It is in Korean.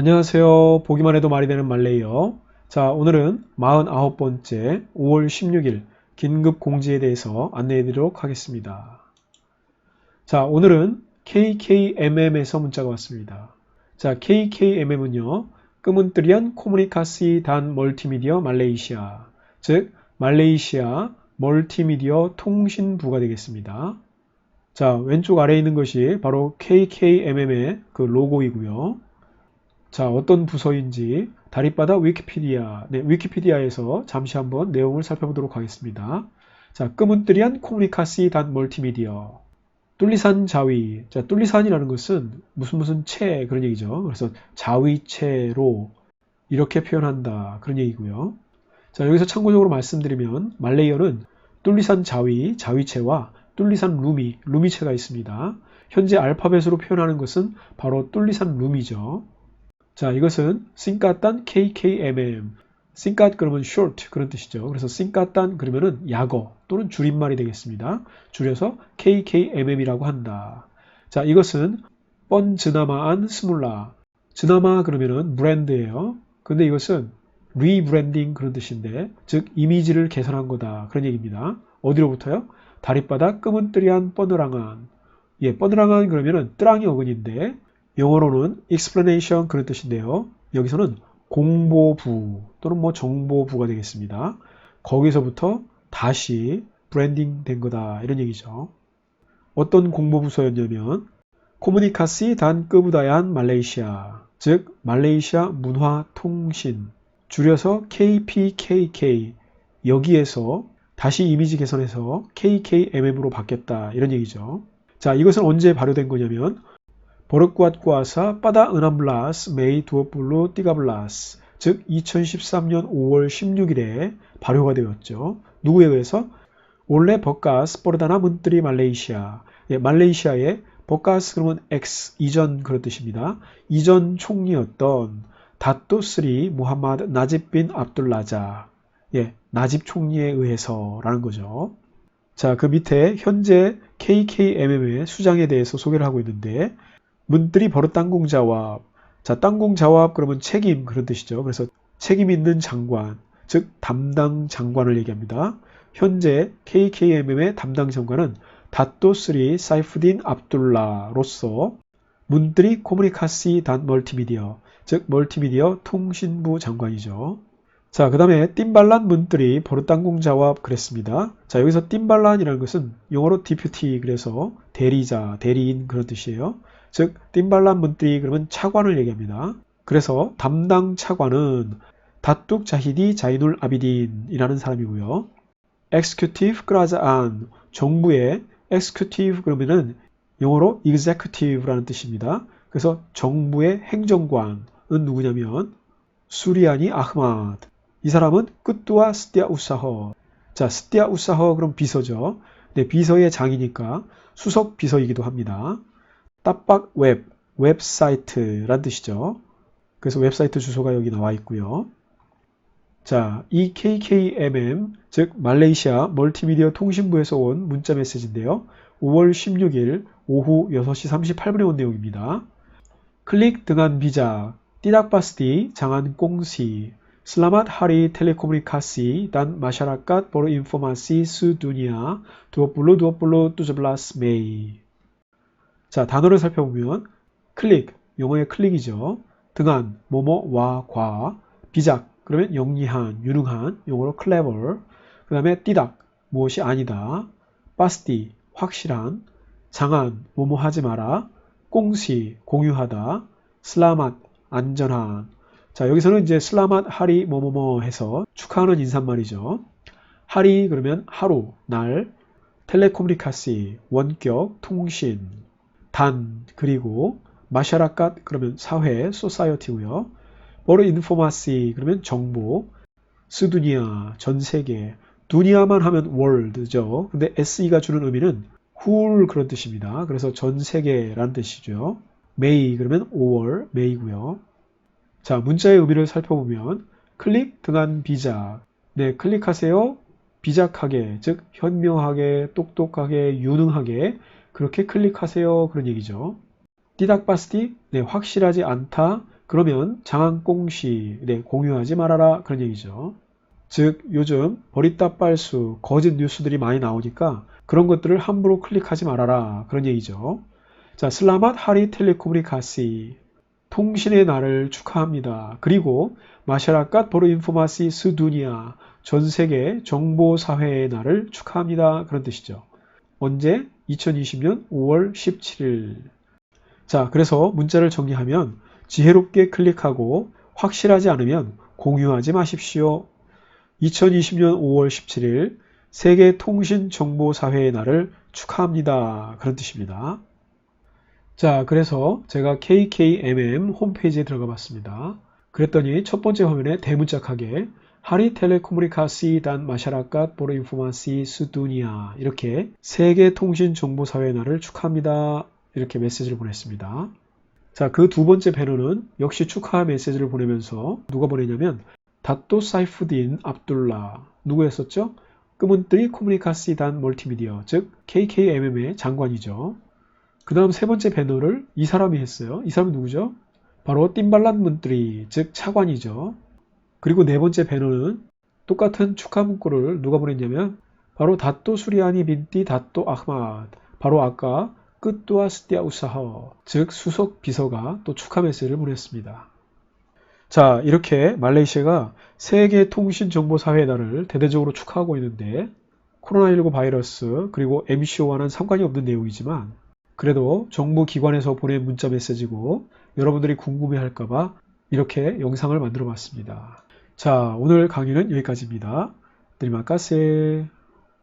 안녕하세요. 보기만 해도 말이 되는 말레이어. 자, 오늘은 49번째 5월 16일 긴급 공지에 대해서 안내해 드리도록 하겠습니다. 자, 오늘은 KKMM에서 문자가 왔습니다. 자, KKMM은요, 끄문뜨리한 코무니카시 단 멀티미디어 말레이시아, 즉, 말레이시아 멀티미디어 통신부가 되겠습니다. 자, 왼쪽 아래에 있는 것이 바로 KKMM의 그 로고이고요. 자, 어떤 부서인지 다리바다 위키피디아, 네, 위키피디아에서 잠시 한번 내용을 살펴보도록 하겠습니다. 자, 끄문뜨리한 코무니카시 단 멀티미디어. 뚫리산 자위. 자, 뚫리산이라는 것은 무슨 무슨 채 그런 얘기죠. 그래서 자위채로 이렇게 표현한다 그런 얘기고요. 자, 여기서 참고적으로 말씀드리면 말레이어는 뚫리산 자위, 자위채와 뚫리산 루미, 루미채가 있습니다. 현재 알파벳으로 표현하는 것은 바로 뚫리산 루미죠. 자, 이것은 싱까딴 KKMM. 싱까 그러면 short 그런 뜻이죠. 그래서 싱까딴 그러면은 약어 또는 줄임말이 되겠습니다. 줄여서 KKMM이라고 한다. 자, 이것은 뻔즈나마안 스물라. 즈나마 그러면은 브랜드예요. 근데 이것은 리브랜딩 그런 뜻인데 즉 이미지를 개선한 거다 그런 얘기입니다. 어디로부터요? 다리바다 끄문뜨리한 뻔느랑한 예, 뻔느랑한 그러면은 뜨랑이 어근인데 영어로는 explanation 그런 뜻인데요. 여기서는 공보부 또는 뭐 정보부가 되겠습니다. 거기서부터 다시 브랜딩 된 거다 이런 얘기죠. 어떤 공보부서였냐면 코무니카시 단 끄부다얀 말레이시아 즉 말레이시아 문화통신 줄여서 KPKK 여기에서 다시 이미지 개선해서 KKMM으로 바뀌었다 이런 얘기죠. 자 이것은 언제 발효된 거냐면 버릇꾸앗꾸아사 빠다 은함블라스 메이 두어블루 띠가블라스 즉 2013년 5월 16일에 발효가 되었죠. 누구에 의해서? 원래 버가스 포르다나 문뜨리 말레이시아 예, 말레이시아의 버가스 그러면 X 이전 그런 뜻입니다. 이전 총리였던 다또 스리 무함마드 나집 빈 압둘라자 예, 나집 총리에 의해서라는 거죠. 자, 그 밑에 현재 KKMM의 수장에 대해서 소개를 하고 있는데 문들이 버릇 땅공자와 자, 땅공자와 그러면 책임 그런 뜻이죠. 그래서 책임 있는 장관, 즉 담당 장관을 얘기합니다. 현재 KKMM의 담당 장관은 다또3 사이프딘 압둘라로서 문들이 코무니카시 단 멀티미디어, 즉 멀티미디어 통신부 장관이죠. 자, 그 다음에 띵발란 문들이 버릇땅공자와 그랬습니다. 자, 여기서 띵발란이라는 것은 영어로 디퓨티 그래서 대리자, 대리인 그런 뜻이에요. 즉 띵발란 문들이 그러면 차관을 얘기합니다. 그래서 담당 차관은 다뚝 자히디 자이눌 아비딘이라는 사람이고요. executive 그라자안 정부의 executive 그러면은 영어로 executive라는 뜻입니다. 그래서 정부의 행정관은 누구냐면 수리아니 아흐마드. 이 사람은 끝두와 스티아 우사허. 자, 스티아 우사허 그럼 비서죠. 네, 비서의 장이니까 수석 비서이기도 합니다. 따빡 웹, 웹사이트란 뜻이죠. 그래서 웹사이트 주소가 여기 나와 있고요. 자, 이 KKMM, 즉 말레이시아 멀티미디어 통신부에서 온 문자 메시지인데요. 5월 16일 오후 6시 38분에 온 내용입니다. 클릭 등한 비자, 띠닥바스티 장안 꽁시, 슬라맛 하리 텔레코무니카 자 단어를 살펴보면 클릭 영어의 클릭이죠. 등한 뭐뭐 와 과 비작 그러면 영리한 유능한 영어로 clever. 그 다음에 띠닥 무엇이 아니다. 바스티 확실한. 장안 뭐뭐 하지 마라. 꽁시 공유하다. 슬라맛 안전한. 자 여기서는 이제 슬라맛 하리 뭐뭐뭐 해서 축하하는 인사말이죠. 하리 그러면 하루 날. 텔레코무니카시 원격 통신 단 그리고 마샤라kat 그러면 사회 소사이어티고요 버르 인포마시 그러면 정보 스두니아 전 세계 두니아만 하면 월드죠 근데 SE가 주는 의미는 훌 그런 뜻입니다. 그래서 전 세계란 뜻이죠. 메이 그러면 5월 메이고요. 자 문자의 의미를 살펴보면 클릭 등한 비작 네 클릭하세요. 비작하게 즉 현명하게 똑똑하게 유능하게 그렇게 클릭하세요 그런 얘기죠. 띠닥바스티 네 확실하지 않다 그러면 장안꽁시, 네, 공유하지 말아라 그런 얘기죠. 즉 요즘 버리다 빨수, 거짓 뉴스들이 많이 나오니까 그런 것들을 함부로 클릭하지 말아라 그런 얘기죠. 자, 슬라맛 하리 텔레코무니카시 통신의 날을 축하합니다. 그리고 마샤라깥 보르 인포마시 스두니아 전 세계 정보 사회의 날을 축하합니다. 그런 뜻이죠. 언제? 2020년 5월 17일. 자, 그래서 문자를 정리하면 지혜롭게 클릭하고 확실하지 않으면 공유하지 마십시오. 2020년 5월 17일 세계 통신 정보 사회의 날을 축하합니다. 그런 뜻입니다. 자, 그래서 제가 KKMM 홈페이지에 들어가 봤습니다. 그랬더니 첫 번째 화면에 대문짝하게 하리 텔레코무니카시 단 마샤라깥 보르 인포마시 스두니아 이렇게 세계 통신 정보 사회의 날을 축하합니다. 이렇게 메시지를 보냈습니다. 자, 그 두 번째 배너는 역시 축하 메시지를 보내면서 누가 보내냐면 다또 사이프딘 압둘라 누구였었죠? 끄문뜨리 코무니카시 단 멀티미디어 즉 KKMM의 장관이죠. 그 다음 세 번째 배너를 이 사람이 했어요. 이 사람은 누구죠? 바로 띵발란 문뜨리 즉 차관이죠. 그리고 네 번째 배너는 똑같은 축하 문구를 누가 보냈냐면 바로 다또 수리아니 빈띠 다또 아흐맛 바로 아까 끝도아 스티아 우사허 즉 수석 비서가 또 축하 메시지를 보냈습니다. 자 이렇게 말레이시아가 세계 통신 정보 사회의 날을 대대적으로 축하하고 있는데 코로나19 바이러스 그리고 MCO와는 상관이 없는 내용이지만 그래도 정부 기관에서 보낸 문자 메시지고 여러분들이 궁금해 할까봐 이렇게 영상을 만들어 봤습니다. 자 오늘 강의는 여기까지입니다. 들리마까세